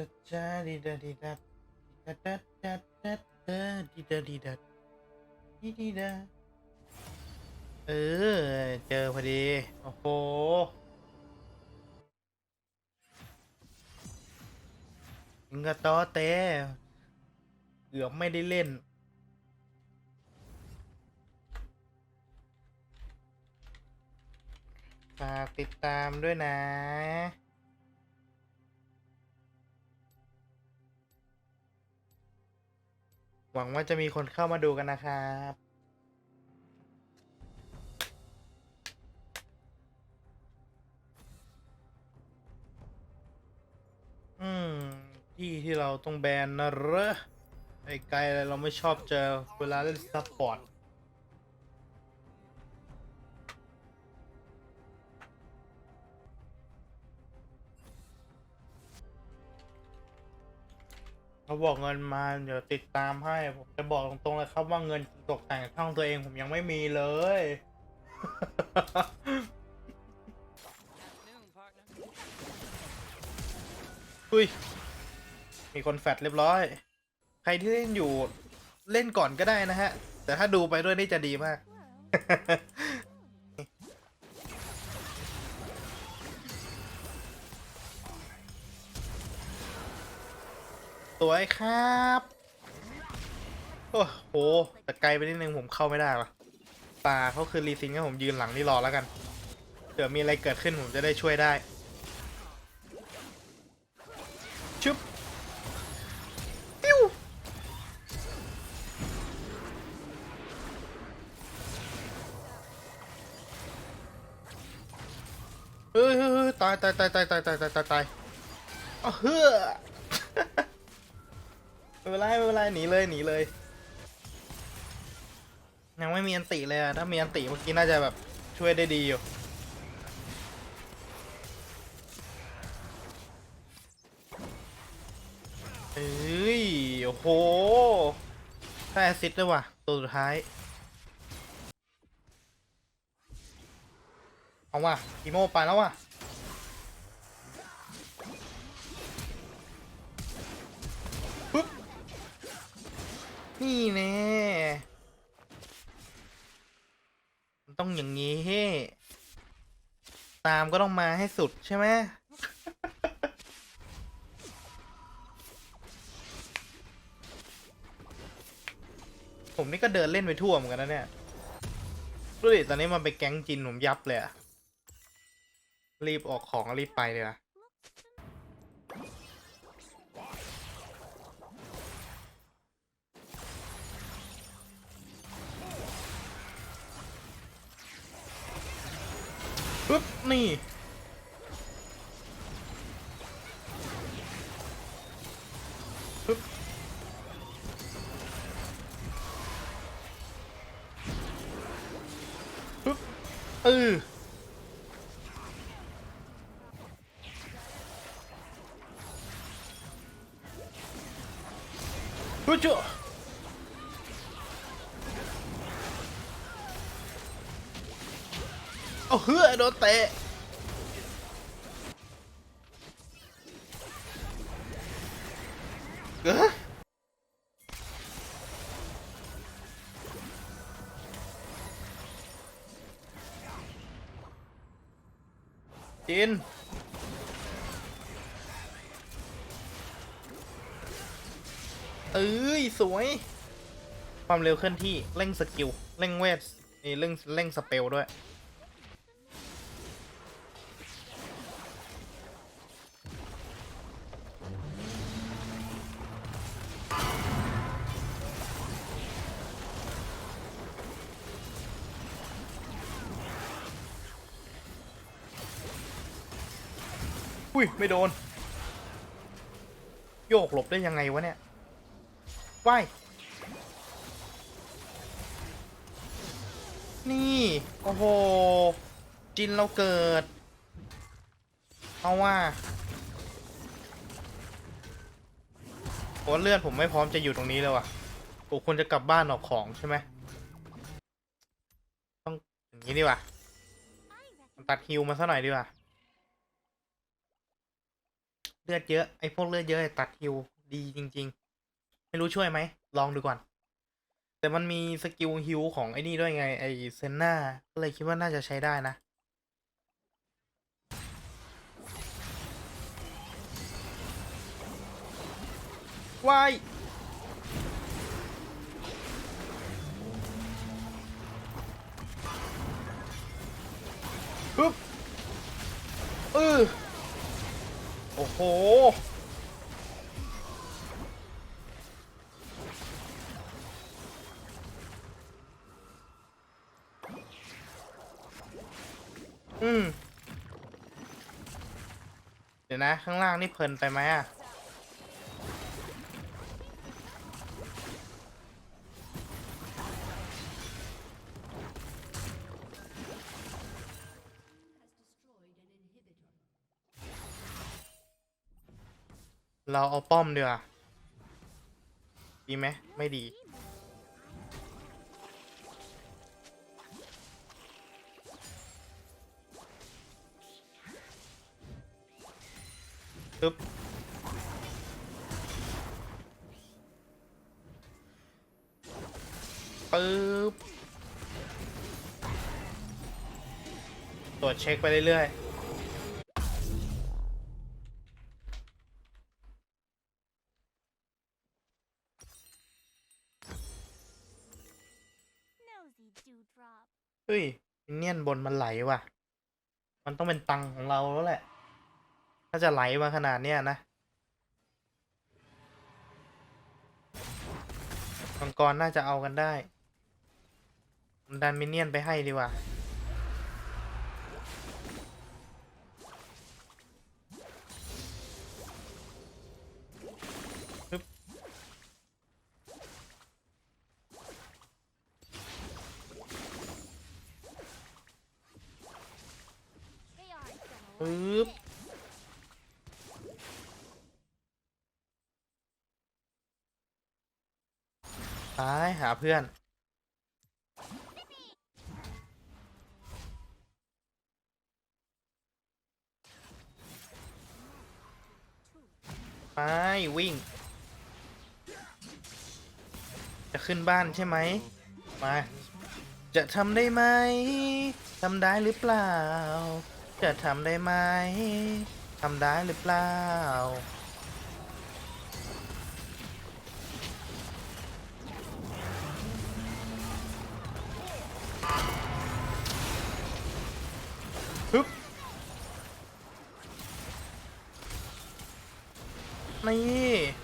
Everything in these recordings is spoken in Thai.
จะจ้าดีดาดีดาดัดดัดดัดดัดเออดีดาดีดาดีดีดาเออ เจอพอดี โอ้โหยิงกระต้อเต้เกือบไม่ได้เล่นฝากติดตามด้วยนะ หวังว่าจะมีคนเข้ามาดูกันนะครับ อืม ที่ที่เราต้องแบนนะเหรอไอ้ไกลอะไรเราไม่ชอบเจอเวลาเล่นซัพพอร์ต เขาบอกเงินมาเดี๋ยวติดตามให้ ผมจะบอกตรงๆเลยครับว่าเงินตกแต่งช่องตัวเองผมยังไม่มีเลย อุ้ย มีคนแฟดเรียบร้อย ใครที่เล่นอยู่เล่นก่อนก็ได้นะฮะ แต่ถ้าดูไปด้วยนี่จะดีมาก สวยครับ โอ้โหแต่ไกลไปนิดนึงผมเข้าไม่ได้วะป่าเขาคือรีซิงให้ผมยืนหลังนี่รอแล้วกันเดี๋ยวมีอะไรเกิดขึ้นผมจะได้ช่วยได้ชึบปิ้วเฮ้ยเฮ้ยเฮ้ยตายตายตายตายตายตายตายตายตายอ้าวเฮ้อ ไม่เป็นไรไม่เป็นไรหนีเลยหนีเลย ยังไม่มีอันติเลยอะถ้ามีอันติเมื่อกี้น่าจะแบบช่วยได้ดีอยู่เอ้ยโอ้โหได้แอสซิต์ด้วยว่ะ ตัวสุดท้าย เอาว่ะอีโมไปแล้วว่ะ นี่แน่มันต้องอย่างนี้ ตามก็ต้องมาให้สุดใช่ไหมผมนี่ก็เดินเล่นไปทั่วเหมือนกันนะเนี่ยดูดิตอนนี้มันไปแก๊งจินผมยับเลยอะรีบออกของรีบไปเลยอะ ปึ๊บนี่ปึ๊บปึ๊บเออฮึจ้ะเอาเฮือโดนเตะเอ้อจินเอ้ย สวย ความเร็วเคลื่อนที่ เร่งสกิล เร่งเวทนี่เร่งเร่งสเปลด้วย อุ้ยไม่โดน โยกหลบได้ยังไงวะเนี่ยว่ายนี่ โอ้โห จินเราเกิด เอาว่าโอ้เลือดผมไม่พร้อมจะอยู่ตรงนี้เลยว่ะผมควรจะกลับบ้านออกของใช่ไหมต้องอย่างนี้ดีกว่าตัดฮิวมาซะหน่อยดีกว่า ลือดเยอะไอ้พวกเลือดเยอะตัดฮิวดีจริง ๆ ไม่รู้ช่วยไหมลองดูก่อน แต่มันมีสกิลฮิวของไอ้นี่ด้วยไง ไอ้เซนนาก็เลยคิดว่าน่าจะใช้ได้นะวายปึ๊บเออ ห อืม เดี๋ยวนะ ข้างล่างนี่เพลินไปไหมอะ เราเอาป้อมเดีกว่าดีไหมไม่ดี ปึ๊บ ปึ๊บ ตรวจเช็คไปเรื่อย Nosy ยนบนมันไหลว่ะ มันต้องเป็นตังของเราแล้วแหละ ถ้าจะไหลมาขนาดเนี้ยนะมังกรน่าจะเอากันได้ดันมินเนี่ยนไปให้ดีกว่า ปึ๊บตายหาเพื่อน ไป วิ่ง จะขึ้นบ้านใช่ไหม มา จะทำได้ไหม ทำได้หรือเปล่า จะทำได้ไหมทำได้หรือเปล่า ฮึบนี่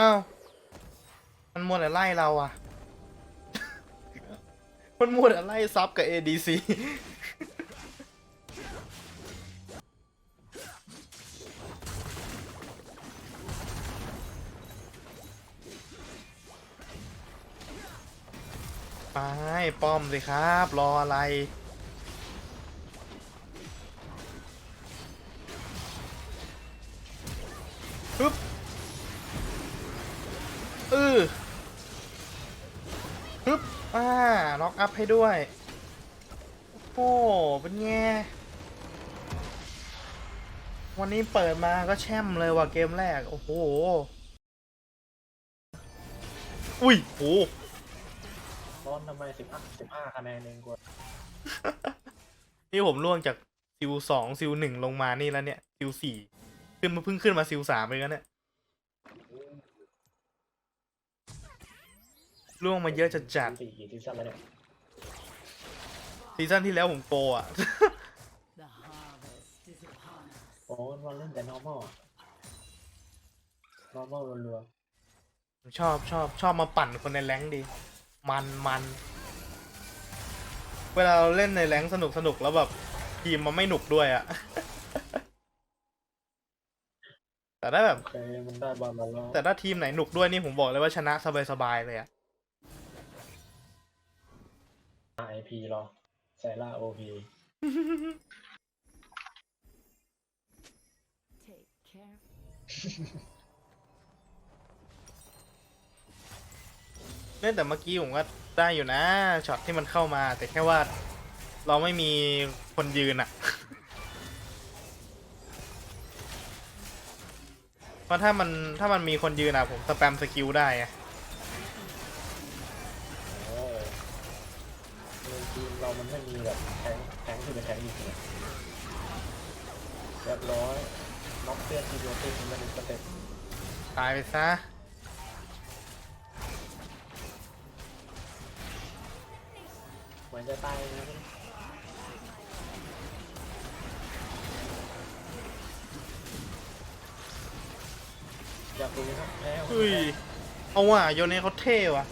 อ้าว มันมัวแต่ไล่เราอะ มันมัวแต่ไล่ซับกับ ADC ไปป้อมสิครับ รออะไร อ่าล็อกอัพให้ด้วยโอ้โหเป็นไงวันนี้เปิดมาก็แช่มเลยว่ะเกมแรก โอ้โห อุ้ยโหร้อนทำไมสิบห้าสิบห้าคะแนนเองกว่า นี่ผมล่วงจากซิลสองซิลหนึ่งลงมานี่แล้วเนี่ยซิลสี่ขึ้นมาเพิ่งขึ้นมาซิลสามไปแล้วเนี่ย ล่วงมาเยอะจัดจัดสี่กี่ซีซั่นแล้วเนี่ยๆซีซั่นที่แล้วผมโกอะ The harvest is upon us. โอ้เราเล่นแต่ normal อะ normal รัวผมชอบชอบชอบมาปั่นคนในแรงค์ดี มันมันเวลาเราเล่นในแรงค์สนุกสนุกแล้วแบบทีมมันไม่หนุกด้วยอะแต่ถ้าแบบๆเคยมันได้บอลมาแล้วแต่ถ้าทีมไหนหนุกด้วยนี่ผมบอกเลยว่าชนะสบายๆเลยอะ ไอพีรอใส่ล่าโอพี Take care. เล่นแต่เมื่อกี้ผมก็ได้อยู่นะช็อตที่มันเข้ามา แต่แค่ว่าเราไม่มีคนยืนอะ เพราะถ้ามันถ้ามันมีคนยืนอะผมสแปมสกิลได้ไง งแทงที่เป็นแทงจริงๆอะเรียบร้อยน็อกเตี้ยนทีเดียวตีมันเป็นสเต็ปตายไปซะ เหมือนจะตายนะอยากดูครับแพ้เฮ้ย เอาว่ะโยเนเขาเท่ว่ะ